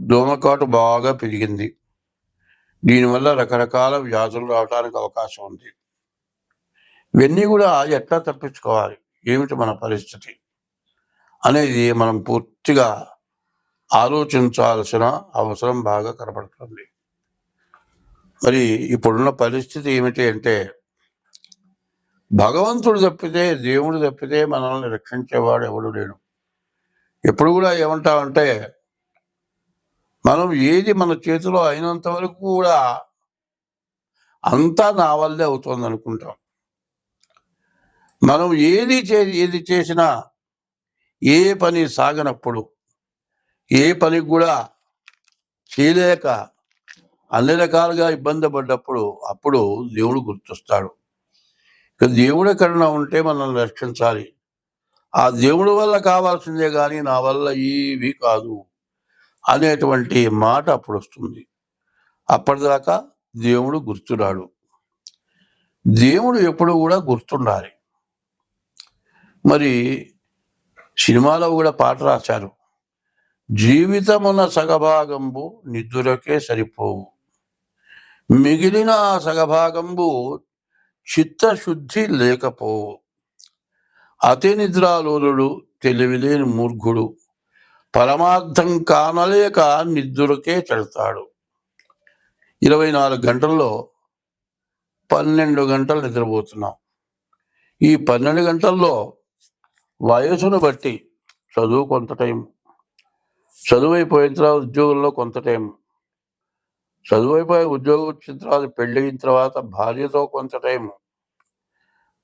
దోమకాటు బాగా పెరిగింది. దీనివల్ల రకరకాల వ్యాధులు రావడానికి అవకాశం ఉంది. ఇవన్నీ కూడా ఎట్లా తప్పించుకోవాలి? ఏమిటి మన పరిస్థితి? అనేది మనం పూర్తిగా ఆలోచించాల్సిన అవసరం బాగా కనపడుతుంది. మరి ఇప్పుడున్న పరిస్థితి ఏమిటి అంటే భగవంతుడు తప్పితే దేవుడు తప్పితే మనల్ని రక్షించేవాడు ఎవడు లేడు. ఎప్పుడు కూడా ఏమంటామంటే మనం ఏది మన చేతిలో అయినంత వరకు కూడా అంతా నా వల్లే అవుతుంది అనుకుంటాం మనం ఏది చే ఏది చేసినా ఏ పని సాగనప్పుడు ఏ పని కూడా చేయలేక అన్ని రకాలుగా ఇబ్బంది పడ్డప్పుడు అప్పుడు దేవుడు గుర్తొస్తాడు. ఇక దేవుడి కరుణ ఉంటే మనల్ని రక్షించాలి. ఆ దేవుడి వల్ల కావాల్సిందే కానీ నా వల్ల ఏవి కాదు. అనేటువంటి మాట అప్పుడు వస్తుంది అప్పటిదాకా దేవుడు గుర్తురాడు. దేవుడు ఎప్పుడు కూడా గుర్తుండాలి. మరి సినిమాలో కూడా పాట రాశారు. జీవితమున సగభాగంబు నిద్రకే సరిపోవు. మిగిలిన ఆ సగభాగంబు చిత్తశుద్ధి లేకపోవు. అతి నిద్రాలోలుడు తెలివిలేని మూర్ఖుడు. పరమార్థం కానలేక నిద్దురకే చెడతాడు ఇరవై నాలుగు గంటల్లో పన్నెండు గంటలు నిద్రపోతున్నాం. ఈ పన్నెండు గంటల్లో వయసును బట్టి చదువు కొంత టైం చదువు అయిపోయిన తర్వాత ఉద్యోగంలో కొంత టైం చదువు అయిపోయి ఉద్యోగం వచ్చిన తర్వాత పెళ్ళి అయిన తర్వాత భార్యతో కొంత టైము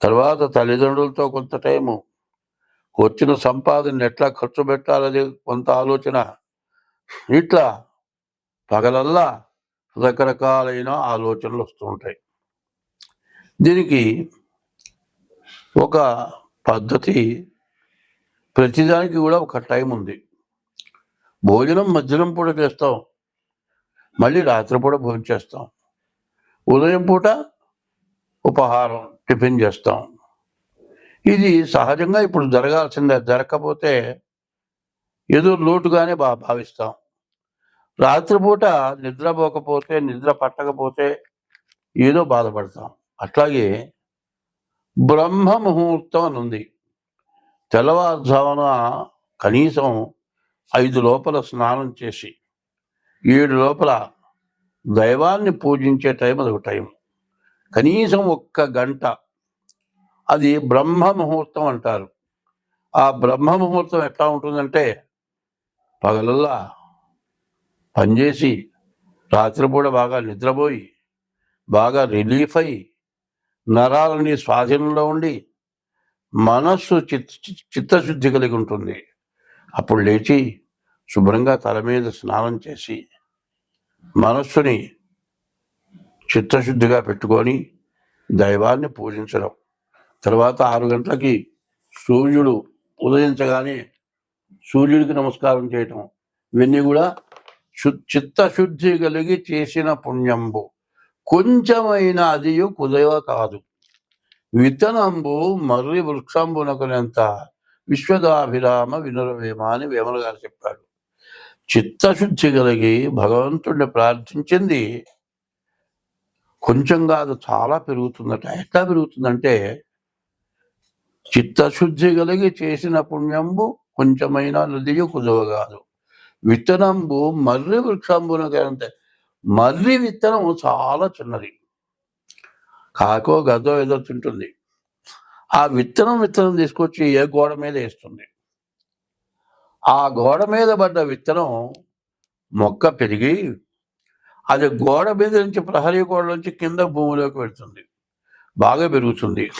తర్వాత తల్లిదండ్రులతో కొంత టైము వచ్చిన సంపాదన ఎట్లా ఖర్చు పెట్టాలనే కొంత ఆలోచన. ఇట్లా పగలల్లా రకరకాలైన ఆలోచనలు వస్తుంటాయి దీనికి ఒక పద్ధతి ప్రతిదానికి కూడా ఒక టైం ఉంది. భోజనం మధ్యాహ్నం పూట చేస్తాం. మళ్ళీ రాత్రిపూట భోజనం చేస్తాం. ఉదయం పూట ఉపహారం టిఫిన్ చేస్తాం. ఇది సహజంగా ఇప్పుడు జరగాల్సిందే. జరగకపోతే ఏదో లోటుగానే బా భావిస్తాం. రాత్రిపూట నిద్రపోకపోతే నిద్ర పట్టకపోతే ఏదో బాధపడతాం. అట్లాగే బ్రహ్మ ముహూర్తం అని ఉంది. తెల్లవారుజామున కనీసం ఐదు లోపల స్నానం చేసి ఏడు లోపల దైవాన్ని పూజించే టైం అది ఒక టైం. కనీసం ఒక్క గంట అది బ్రహ్మ ముహూర్తం అంటారు. ఆ బ్రహ్మ ముహూర్తం ఎట్లా ఉంటుందంటే పగలల్లా పనిచేసి రాత్రిపూట బాగా నిద్రపోయి బాగా రిలీఫ్ అయ్యి నరాలని స్వాధీనంలో ఉండి మనస్సు చిత్ చిత్తశుద్ధి కలిగి ఉంటుంది. అప్పుడు లేచి శుభ్రంగా తల మీద స్నానం చేసి మనస్సుని చిత్తశుద్ధిగా పెట్టుకొని దైవాన్ని పూజించడం. తర్వాత ఆరు గంటలకి సూర్యుడు ఉదయించగానే సూర్యుడికి నమస్కారం చేయటం. ఇవన్నీ కూడా చిత్తశుద్ధి కలిగి చేసిన పుణ్యంబు. కొంచెమైన అదియు కుదవ కాదు. విత్తనంబు మర్రి వృక్షంబునకునంత విశ్వదాభిరామ వినురవేమ అని వేమన గారు చెప్పాడు. చిత్తశుద్ధి కలిగి భగవంతుడిని ప్రార్థించింది కొంచెం కాదు చాలా పెరుగుతుందట. ఎట్లా పెరుగుతుందంటే చిత్తశుద్ధి కలిగి చేసిన పుణ్యంబు కొంచెమైన నదియు కుదవ కాదు విత్తనంబు మర్రి వృక్షంబునకంత మర్రి విత్తనం చాలా చిన్నది. కాకో గదో ఏదో తింటుంది. ఆ విత్తనం విత్తనం తీసుకొచ్చి ఏ గోడ మీద వేస్తుంది? ఆ గోడ మీద పడ్డ విత్తనం మొక్క పెరిగి అది గోడ మీద నుంచి ప్రహరీ గోడ నుంచి కింద భూమిలోకి వెళ్తుంది. బాగా పెరుగుతుంది.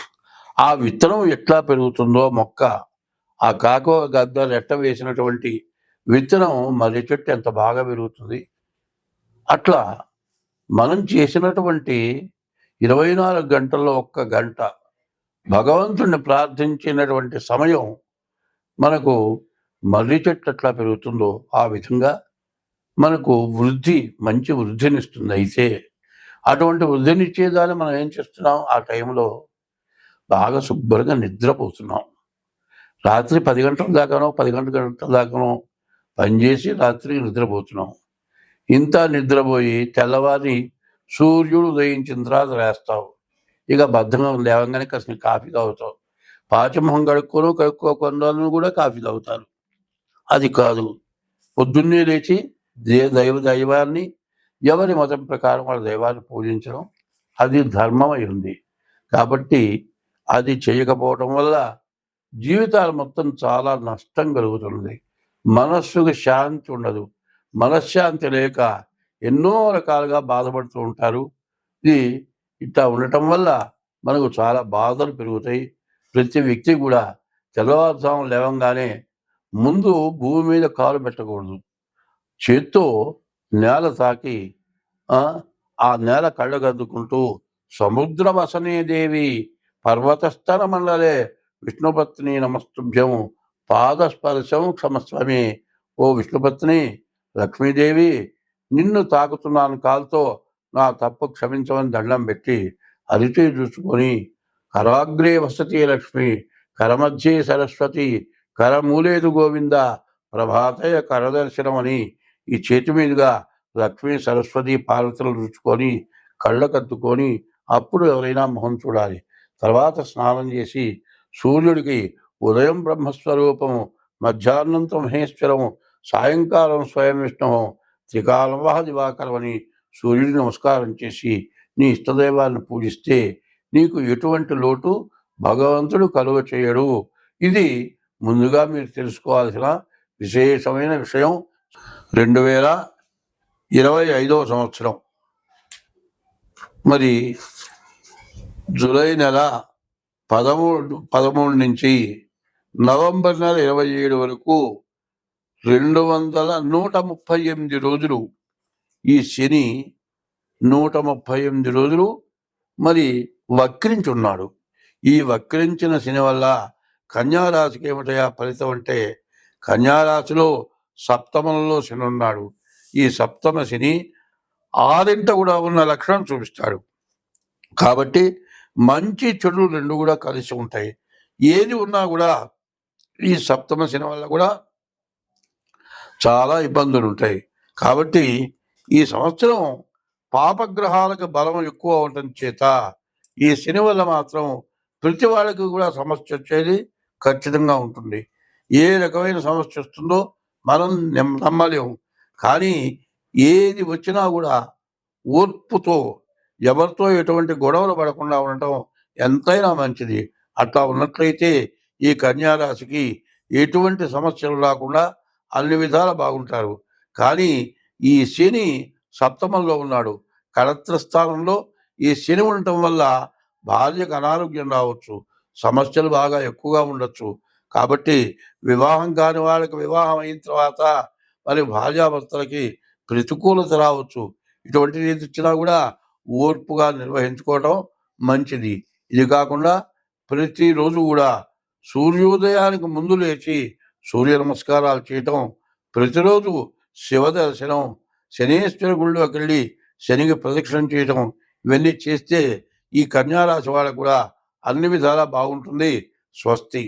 ఆ విత్తనం ఎట్లా పెరుగుతుందో మొక్క ఆ కాకో గద్ద ఎట్ట వేసినటువంటి విత్తనం మర్రి చెట్టు ఎంత బాగా పెరుగుతుంది. అట్లా మనం చేసినటువంటి ఇరవై నాలుగు గంటల్లో ఒక్క గంట భగవంతుణ్ణి ప్రార్థించినటువంటి సమయం మనకు మర్రి చెట్టు ఎట్లా పెరుగుతుందో ఆ విధంగా మనకు వృద్ధి మంచి వృద్ధినిస్తుంది అయితే. అటువంటి వృద్ధినిచ్చేదాన్ని మనం ఏం చేస్తున్నాం? ఆ టైంలో బాగా శుభ్రంగా నిద్రపోతున్నాం. రాత్రి పది గంటల దాకానో పది గంటల గంటల దాకానో పనిచేసి రాత్రి నిద్రపోతున్నాం. ఇంత నిద్రపోయి తెల్లవారి సూర్యుడు ఉదయించిన తర్వాత వేస్తావు ఇక బద్ధంగా లేవగానే కాసిన కాఫీ తాగుతావు. పాచమొహం కడుక్కోను కడుక్కోకుండా కూడా కాఫీ తాగుతారు. అది కాదు. పొద్దున్నే లేచి దే దైవ దైవాన్ని ఎవరి మతం ప్రకారం వాళ్ళ దైవాన్ని పూజించడం అది ధర్మమై ఉంది. కాబట్టి అది చేయకపోవటం వల్ల జీవితాలు మొత్తం చాలా నష్టం కలుగుతుంది. మనస్సుకు శాంతి ఉండదు. మనశ్శాంతి లేక ఎన్నో రకాలుగా బాధపడుతూ ఉంటారు. ఇది ఇట్లా ఉండటం వల్ల మనకు చాలా బాధలు పెరుగుతాయి. ప్రతి వ్యక్తి కూడా తెల్లవారుజాము లేవంగానే ముందు భూమి మీద కాలు పెట్టకూడదు. చేత్తో నేల తాకి ఆ, నేల కళ్ళగద్దుకుంటూ సముద్ర వసనే దేవి పర్వతస్థల మండలే విష్ణుపత్ని నమస్తుభ్యం పాదస్పర్శం క్షమస్వామి. ఓ విష్ణుపత్ని లక్ష్మీదేవి నిన్ను తాకుతున్నాను కాల్తో నా తప్పు క్షమించమని దండం పెట్టి అరిచి చూసుకొని కరాగ్రే వసతి లక్ష్మి కరమధ్యే సరస్వతి కరమూలేదు గోవింద ప్రభాతయ కరదర్శనం అని ఈ చేతి మీదుగా లక్ష్మీ సరస్వతి పార్వతులు రుచుకొని కళ్ళకద్దుకొని అప్పుడు ఎవరైనా మొహం చూడాలి. తర్వాత స్నానం చేసి సూర్యుడికి ఉదయం బ్రహ్మస్వరూపము మధ్యాహ్నంతో మహేశ్వరము సాయంకాలం స్వయం విష్ణువు త్రికాలం దివాకరమని సూర్యుడిని సూర్యుడికి నమస్కారం చేసి నీ ఇష్టదైవాన్ని పూజిస్తే నీకు ఎటువంటి లోటు భగవంతుడు కలువ చేయడు. ఇది ముందుగా మీరు తెలుసుకోవాల్సిన విశేషమైన విషయం. రెండు వేల ఇరవై ఐదవ సంవత్సరం. మరి జూలై నెల పదమూడు పదమూడు నుంచి నవంబర్ నెల ఇరవై ఏడు వరకు రెండు వందల నూట ముప్పై ఎనిమిది రోజులు ఈ శని నూట ముప్పై ఎనిమిది రోజులు మరి వక్రించున్నాడు. ఈ వక్రించిన శని వల్ల కన్యారాశికి ఏమిటయా ఫలితం అంటే కన్యారాశిలో సప్తమంలో శని ఉన్నాడు. ఈ సప్తమ శని ఆరింట కూడా ఉన్న లక్షణం చూపిస్తాడు. కాబట్టి మంచి చెడు రెండు కూడా కలిసి ఉంటాయి. ఏది ఉన్నా కూడా ఈ సప్తమ శని వల్ల కూడా చాలా ఇబ్బందులు ఉంటాయి. కాబట్టి ఈ సంవత్సరం పాపగ్రహాలకు బలం ఎక్కువ ఉండటం చేత ఈ శని వల్ల మాత్రం ప్రతి వాళ్ళకి కూడా సమస్య వచ్చేది ఖచ్చితంగా ఉంటుంది. ఏ రకమైన సమస్య వస్తుందో మనం నమ్మలేము. కానీ ఏది వచ్చినా కూడా ఓర్పుతో ఎవరితో ఎటువంటి గొడవలు పడకుండా ఉండటం ఎంతైనా మంచిది. అట్లా ఉన్నట్లయితే ఈ కన్యారాశికి ఎటువంటి సమస్యలు రాకుండా అన్ని విధాలు బాగుంటారు. కానీ ఈ శని సప్తమంలో ఉన్నాడు. కళత్ర స్థానంలో ఈ శని ఉండటం వల్ల భార్యకు అనారోగ్యం రావచ్చు. సమస్యలు బాగా ఎక్కువగా ఉండొచ్చు. కాబట్టి వివాహం కాని వాళ్ళకి వివాహం అయిన తర్వాత మరి భార్యాభర్తలకి ప్రతికూలత రావచ్చు. ఇటువంటి రీతి ఇచ్చినా కూడా ఓర్పుగా నిర్వహించుకోవటం మంచిది. ఇది కాకుండా ప్రతిరోజు కూడా సూర్యోదయానికి ముందు లేచి సూర్య నమస్కారాలు చేయటం ప్రతిరోజు శివ దర్శనం శనేశ్వర గుళ్ళోకి వెళ్ళి శనికి ప్రదక్షిణం చేయటం ఇవన్నీ చేస్తే ఈ కన్యారాశి వాళ్ళకు కూడా అన్ని విధాలా బాగుంటుంది. స్వస్తి.